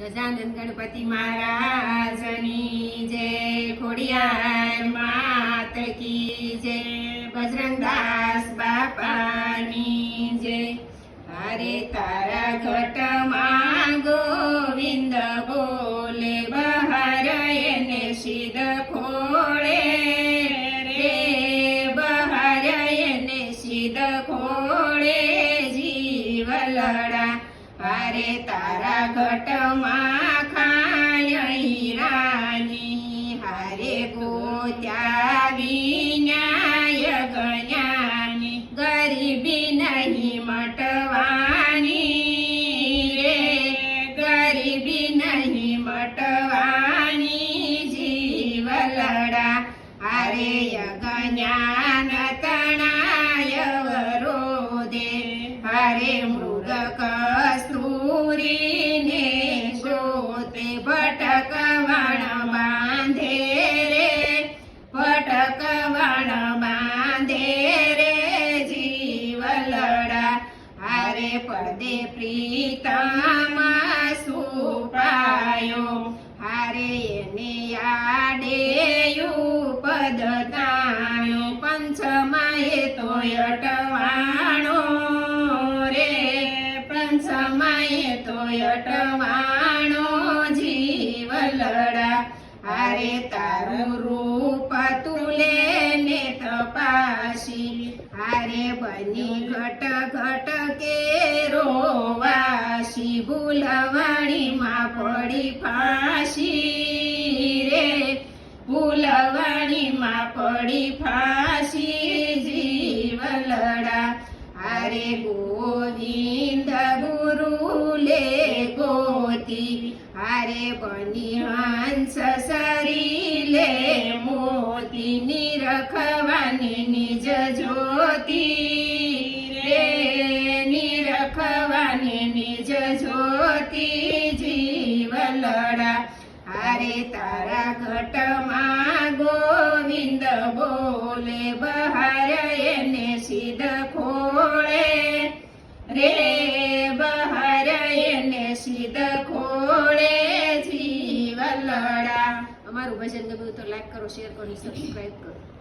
ગજાનંદ ગણપતિ મહારાજની જય, ખોડિયાર માત કી જય, બજરંગદાસ બાપાની જય. હરે તારા ઘટમાં ગોવિંદ બોલે, બહાર એને સિદ્ધ ખોળે રે. બહાર એને સિદ્ધ ખોળે જીવલડા અરે તારા ઘટમાં ખાય હીરાની હારે ગોત્યા વિનાય ગયાની ગરીબી નહીં મટવાની રે. ગરીબી નહીં મટવાની જીવલડા અરે યજ્ઞાન પદે પ્રીતમા સુપાયો હારે એને આડેયું પદતાયો પંચમાએ તો અટવાણો રે. પંચમાએ તો અટવાણો જીવલડા હારે તારું રૂપ હારે બની ઘટ ઘટ કે રોવાસી ભૂલવાણીમાં પડી ફાંસી રે. ભૂલવાણીમાં પડી ફાંસી જીવલડા હારે ગોવિંદ ગુરુ લે ગોતી. હારે બની હંસ સરી લે મોતી. નિરખવાની નિજ રે નિરખવાની નિજ જ્યોતિ જીવલડા હારે તારા ઘટમાં ગોવિંદ બોલે બહાર એને ખોળે રે બહાર એને ખોળે જીવલડા અમારું ભજન ગમ્યું તો લાઈક કરો શેર કરો સબસ્ક્રાઈબ કરો.